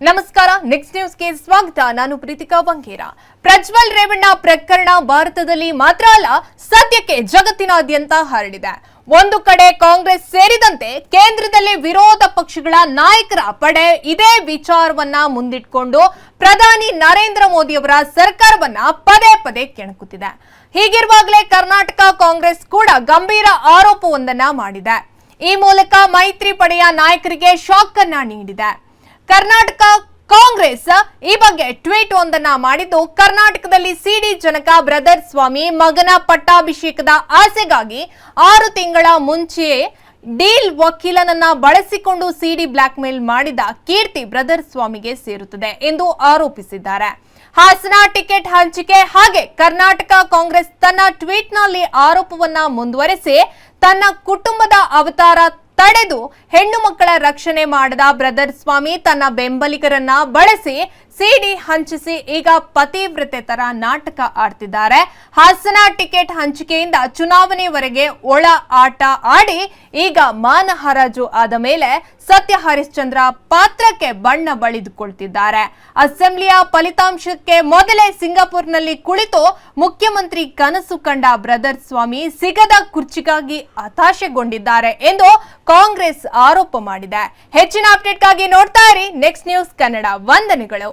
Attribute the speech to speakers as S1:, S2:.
S1: ನಮಸ್ಕಾರ ನೆಕ್ಸ್ಟ್ ನ್ಯೂಸ್ಗೆ ಸ್ವಾಗತ. ನಾನು ಪ್ರೀತಿಕಾ ವಂಗೇರ. ಪ್ರಜ್ವಲ್ ರೇವಣ್ಣ ಪ್ರಕರಣ ಭಾರತದಲ್ಲಿ ಮಾತ್ರ ಅಲ್ಲ, ಸದ್ಯಕ್ಕೆ ಜಗತ್ತಿನಾದ್ಯಂತ ಹರಡಿದೆ. ಒಂದು ಕಡೆ ಕಾಂಗ್ರೆಸ್ ಸೇರಿದಂತೆ ಕೇಂದ್ರದಲ್ಲಿ ವಿರೋಧ ಪಕ್ಷಗಳ ನಾಯಕರ ಪಡೆ ಇದೇ ವಿಚಾರವನ್ನ ಮುಂದಿಟ್ಕೊಂಡು ಪ್ರಧಾನಿ ನರೇಂದ್ರ ಮೋದಿಯವರ ಸರ್ಕಾರವನ್ನ ಪದೇ ಪದೇ ಕೆಣಕುತ್ತಿದೆ. ಹೀಗಿರುವಾಗಲೇ ಕರ್ನಾಟಕ ಕಾಂಗ್ರೆಸ್ ಕೂಡ ಗಂಭೀರ ಆರೋಪವೊಂದನ್ನ ಮಾಡಿದೆ. ಈ ಮೂಲಕ ಮೈತ್ರಿ ಪಡೆಯ ನಾಯಕರಿಗೆ ಶಾಕ್ ಅನ್ನ ನೀಡಿದೆ. ಕರ್ನಾಟಕ ಕಾಂಗ್ರೆಸ್ ಈ ಬಗ್ಗೆ ಟ್ವೀಟ್ ಒಂದನ್ನ ಮಾಡಿದ್ದು, ಕರ್ನಾಟಕದಲ್ಲಿ ಸಿಡಿ ಜನಕ ಬ್ರದರ್ ಸ್ವಾಮಿ ಮಗನ ಪಟ್ಟಾಭಿಷೇಕದ ಆಸೆಗಾಗಿ ಆರು ತಿಂಗಳ ಮುಂಚೆಯೇ ಡೀಲ್ ವಕೀಲನನ್ನ ಬಳಸಿಕೊಂಡು ಸಿಡಿ ಬ್ಲಾಕ್ ಮೇಲ್ ಮಾಡಿದ ಕೀರ್ತಿ ಬ್ರದರ್ ಸ್ವಾಮಿಗೆ ಸೇರುತ್ತದೆ ಎಂದು ಆರೋಪಿಸಿದ್ದಾರೆ. ಹಾಸನ ಟಿಕೆಟ್ ಹಂಚಿಕೆ ಹಾಗೆ ಕರ್ನಾಟಕ ಕಾಂಗ್ರೆಸ್ ತನ್ನ ಟ್ವೀಟ್ನಲ್ಲಿ ಆರೋಪವನ್ನ ಮುಂದುವರೆಸಿ ತನ್ನ ಕುಟುಂಬದ ಅವತಾರ ತಡೆದು ಹೆಣ್ಣು ಮಕ್ಕಳ ರಕ್ಷಣೆ ಮಾಡದ ಬ್ರದರ್ ಸ್ವಾಮಿ ತನ್ನ ಬೆಂಬಲಿಗರನ್ನ ಬಳಸಿ ಸಿಡಿ ಹಂಚಿಸಿ ಈಗ ಪತಿವ್ರತೆ ತರ ನಾಟಕ ಆಡ್ತಿದ್ದಾರೆ. ಹಾಸನ ಟಿಕೆಟ್ ಹಂಚಿಕೆಯಿಂದ ಚುನಾವಣೆವರೆಗೆ ಒಳ ಆಟ ಆಡಿ ಈಗ ಮಾನ ಹರಾಜು ಆದ ಮೇಲೆ ಸತ್ಯ ಹರಿಶ್ಚಂದ್ರ ಪಾತ್ರಕ್ಕೆ ಬಣ್ಣ ಬಳಿದುಕೊಳ್ತಿದ್ದಾರೆ. ಅಸೆಂಬ್ಲಿಯ ಫಲಿತಾಂಶಕ್ಕೆ ಮೊದಲೇ ಸಿಂಗಾಪುರ್ನಲ್ಲಿ ಕುಳಿತು ಮುಖ್ಯಮಂತ್ರಿ ಕನಸು ಕಂಡ ಬ್ರದರ್ ಸ್ವಾಮಿ ಸಿಗದ ಕುರ್ಚಿಗಾಗಿ ಹತಾಶೆಗೊಂಡಿದ್ದಾರೆ ಎಂದು ಕಾಂಗ್ರೆಸ್ ಆರೋಪ ಮಾಡಿದೆ. ಹೆಚ್ಚಿನ ಅಪ್ಡೇಟ್ಗಾಗಿ ನೋಡ್ತಾ ಇರಿ. ನೆಕ್ಸ್ಟ್ ನ್ಯೂಸ್ ಕನ್ನಡ ವಂದನೆಗಳು.